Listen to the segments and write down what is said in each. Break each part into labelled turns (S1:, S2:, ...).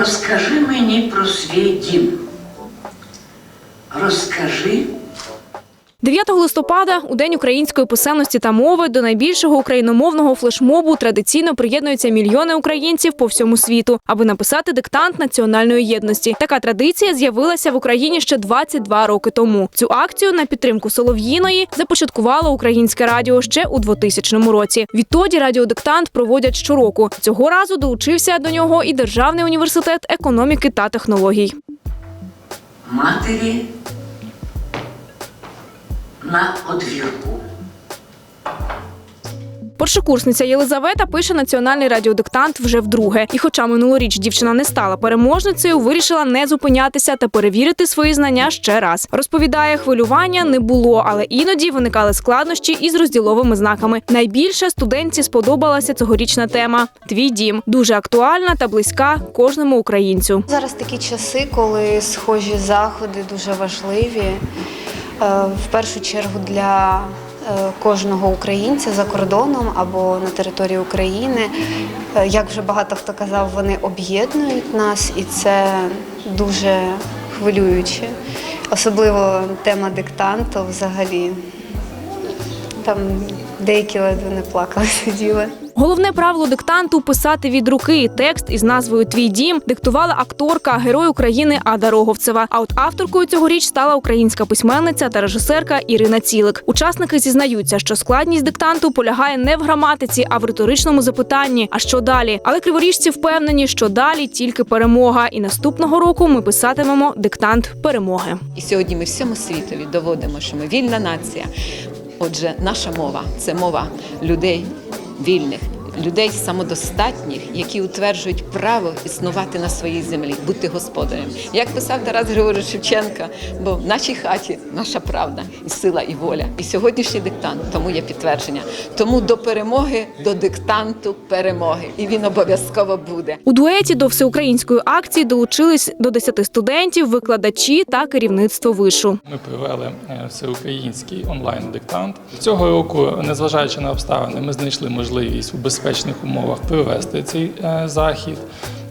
S1: Розкажи мені про свій дім. Розкажи
S2: 9 листопада, у День української писемності та мови, до найбільшого україномовного флешмобу традиційно приєднуються мільйони українців по всьому світу, аби написати диктант національної єдності. Така традиція з'явилася в Україні ще 22 роки тому. Цю акцію на підтримку Солов'їної започаткувало українське радіо ще у 2000 році. Відтоді радіодиктант проводять щороку. Цього разу долучився до нього і Державний університет економіки та технологій.
S1: матері на одвірку.
S2: Першокурсниця Єлизавета пише національний радіодиктант вже вдруге. І, хоча минулоріч дівчина не стала переможницею, вирішила не зупинятися та перевірити свої знання ще раз. Розповідає, хвилювання не було, але іноді виникали складнощі із розділовими знаками. Найбільше студентці сподобалася цьогорічна тема Твій дім дуже актуальна та близька кожному українцю.
S3: Зараз такі часи, коли схожі заходи дуже важливі. Е, В першу чергу для е, кожного українця за кордоном або на території України. Е, Як вже багато хто казав, вони об'єднують нас, і це дуже хвилююче. Особливо тема диктанту взагалі. Там деякі ледве не плакали, сиділи.
S2: Головне правило диктанту писати від руки. Текст із назвою Твій дім диктувала акторка, герой України Ада Роговцева. А от авторкою цьогоріч стала українська письменниця та режисерка Ірина Цілик. Учасники зізнаються, що складність диктанту полягає не в граматиці, а в риторичному запитанні. А що далі? Але криворіжці впевнені, що далі тільки перемога. І наступного року ми писатимемо диктант перемоги.
S4: І сьогодні ми всьому світові доводимо, що ми вільна нація. Отже, наша мова це мова людей вільних, людей самодостатніх, які утверджують право існувати на своїй землі, бути господарем. Як писав Тарас Григорович Шевченка, бо в нашій хаті наша правда і сила, і воля. І сьогоднішній диктант тому є підтвердження. Тому до перемоги, до диктанту перемоги. І він обов'язково буде.
S2: У дуеті до всеукраїнської акції долучились до 10 студентів, викладачі та керівництво вишу.
S5: Ми провели е, всеукраїнський онлайн-диктант. Цього року, незважаючи на обставини, ми знайшли можливість у безпечних умовах провести цей е, захід.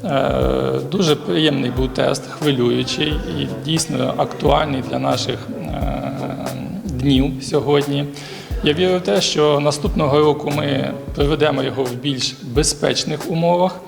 S5: Е, Дуже приємний був тест, хвилюючий і дійсно актуальний для наших е, днів сьогодні. Я вірю в те, що наступного року ми проведемо його в більш безпечних умовах,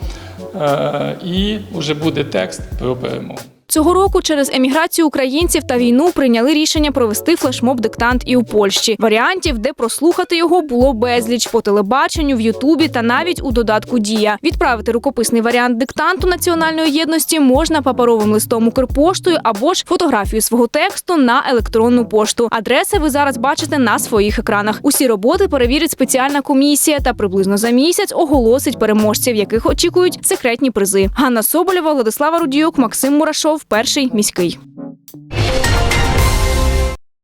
S5: і вже буде текст про перемогу.
S2: Цього року через еміграцію українців та війну прийняли рішення провести флешмоб диктант і у Польщі. Варіантів, де прослухати його, було безліч по телебаченню, в Ютубі та навіть у додатку Дія. Відправити рукописний варіант диктанту національної єдності можна паперовим листом Укрпоштою або ж фотографію свого тексту на електронну пошту. Адреси ви зараз бачите на своїх екранах. Усі роботи перевірить спеціальна комісія та приблизно за місяць оголосить переможців, яких очікують секретні призи. Ганна Соболєва, Владислава Рудіюк, Максим Мурашов, перший міський.